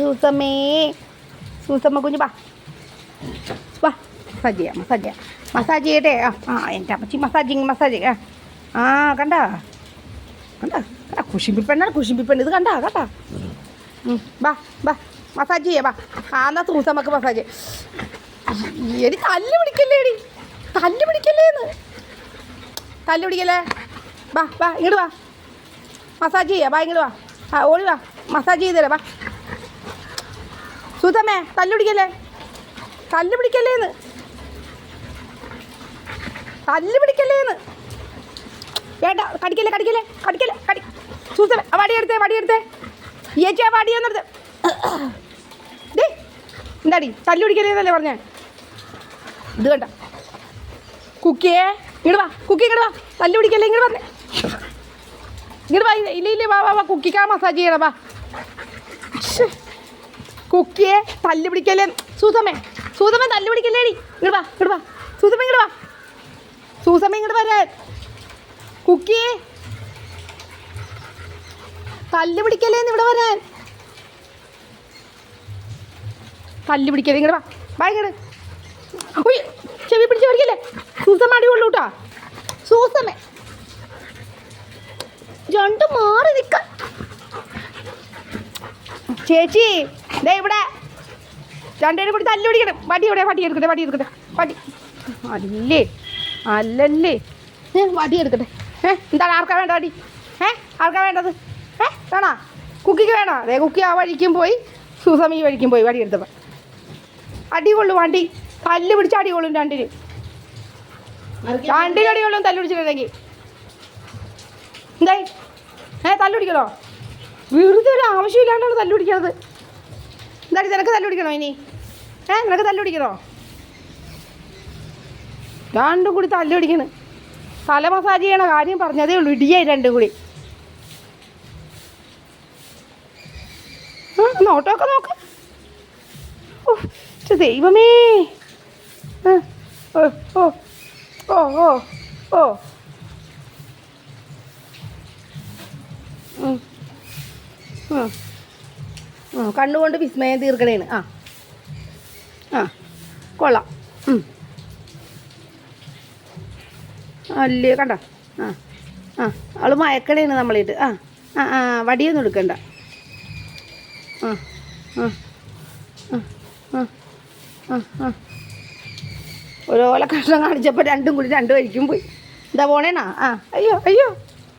സൂസമ്മേ സൂസമ്മ കുഞ്ഞു വാ. വാ മസാജ് ചെയ്യാം മസാജ് ചെയ്യാം. മസാജ് ചെയ്യട്ടെ? ആ ആ എന്റെ അമ്മച്ചി മസാജിങ് മസാജ് ആ ആ കണ്ട? കണ്ട? ആ കുശിമ്പി പെണ്ണാണ് ഇത് കണ്ട? കണ്ട? വാ വാ. മസാജ് ചെയ്യാം വാ. ആ എന്നാ സൂസമ്മക്ക് മസാജ് എടി തല്ല് പിടിക്കല്ലേ എടി? തല്ല് പിടിക്കല്ലേന്ന് തല്ല് പിടിക്കല്ലേ? വാ വാ ഇങ്ങോട്ട് വാ. മസാജ് ചെയ്യാം വാ ഇങ്ങോട്ട് വാ. ആ ഓടി വാ. മസാജ് ചെയ്ത് വാ. സുതമേ തല്ലു പിടിക്കല്ലേ തല്ല് പിടിക്കല്ലേന്ന് തല്ല് പിടിക്കല്ലേന്ന് വേണ്ട കടിക്കല്ലേ കടിക്കല്ലേ കടിക്കല്ലേ കടി സൂസമേ ആ വടിയെടുത്തേ വടിയെടുത്തേ. ഏച്ചി ആ ഡേ എന്താടി തല്ല് പിടിക്കല്ലേന്നല്ലേ പറഞ്ഞേ? ഇത് കണ്ട. കുക്കിയേ ഇങ്ങോട്ട് വാ കുക്കി ഇങ്ങോട്ട് വാ. തല്ല് പിടിക്കല്ലേ ഇങ്ങോട്ട് വന്നേ ഇങ്ങോട്ട് വാ ഇല്ല ഇല്ല വാ വാ വാ കുക്കിക്കാ മസാജ് ചെയ്യണം വാ. കുക്കിയെ തല്ല് പിടിക്കല്ലേ? സൂസമ്മേ സൂസമ്മ തല്ല് പിടിക്കല്ലേടി? ഇങ്ങോട്ട് വാ ഇങ്ങോട്ട് വാ. സൂസമ്മ ഇങ്ങോട്ട് വാ. സൂസമ്മ ഇങ്ങോട്ട് വരാൻ കുക്കി തല്ല് പിടിക്കല്ലേന്ന് ഇവിടെ വരാൻ? തല്ല് പിടിക്കല്ലേ ഇങ്ങോട്ട് വാ. ഇങ്ങോട്ട് ചെവി പിടിച്ച് പഠിക്കല്ലേ സൂസമ്മ അടിയുള്ളൂ കേട്ടോ സൂസമ്മേ. രണ്ട് മാറി നിൽക്ക ചേച്ചി ദേ ഇവിടെ. രണ്ടുപേരും കൂടി തല്ലു പിടിക്കണം. വടി ഇവിടെ വടി എടുക്കട്ടെ വടി എടുക്കട്ടെ. വടി. അല്ലേ? അല്ലല്ലേ? വടി എടുക്കട്ടെ. ഏ എന്താണ് ആർക്കാ വേണ്ട വടി? ഏ ആർക്കാ വേണ്ടത്? ഏ വേണോ? കുക്കിക്ക് വേണോ? അതെ കുക്കി ആ വഴിക്കും പോയി സുസമി വഴിക്കും പോയി വടി എടുത്തപ്പോൾ അടി കൊള്ളു വണ്ടി. തല്ല് പിടിച്ച അടി കൊള്ളും രണ്ടിന്. രണ്ടിന് അടി കൊള്ളും തല്ല് പിടിച്ചിട്ടുണ്ടെങ്കിൽ. എന്തായി? ഏ തല്ല് പിടിക്കണോ? വെറുതെ ഒരു ആവശ്യമില്ലാണ്ടാണ് തല്ല് പിടിക്കണത്. എന്താടി നിനക്ക് തല്ലുപിടിക്കണോ ഇനി? ഏ നിനക്ക് തല്ലുപിടിക്കണോ? രണ്ടും കൂടി തല്ലുപിടിക്കണ്. തല മസാജ് ചെയ്യണ കാര്യം പറഞ്ഞതേ ഉള്ളൂ ഇടിയായി രണ്ടും കൂടി. നോട്ടമൊക്കെ നോക്ക്. ഓ ദൈവമേ. ഓ ഓ ഓ ഓ ഓ. കണ്ണുകൊണ്ട് വിസ്മയം തീർക്കണേന്ന് ആ. ആ കൊള്ളാം. അല്ലേ കണ്ട? ആ ആ അവൾ മയക്കണേന്ന് നമ്മളിട്ട്. ആ ആ ആ വടിയൊന്നും എടുക്കണ്ട. ആ ആ ആ ആ ആ ആ. ഓരോ കഷ്ണം കാണിച്ചപ്പോൾ രണ്ടും കൂടി രണ്ടു വഴിക്കും പോയി. എന്താ പോണേനാ ആ അയ്യോ അയ്യോ.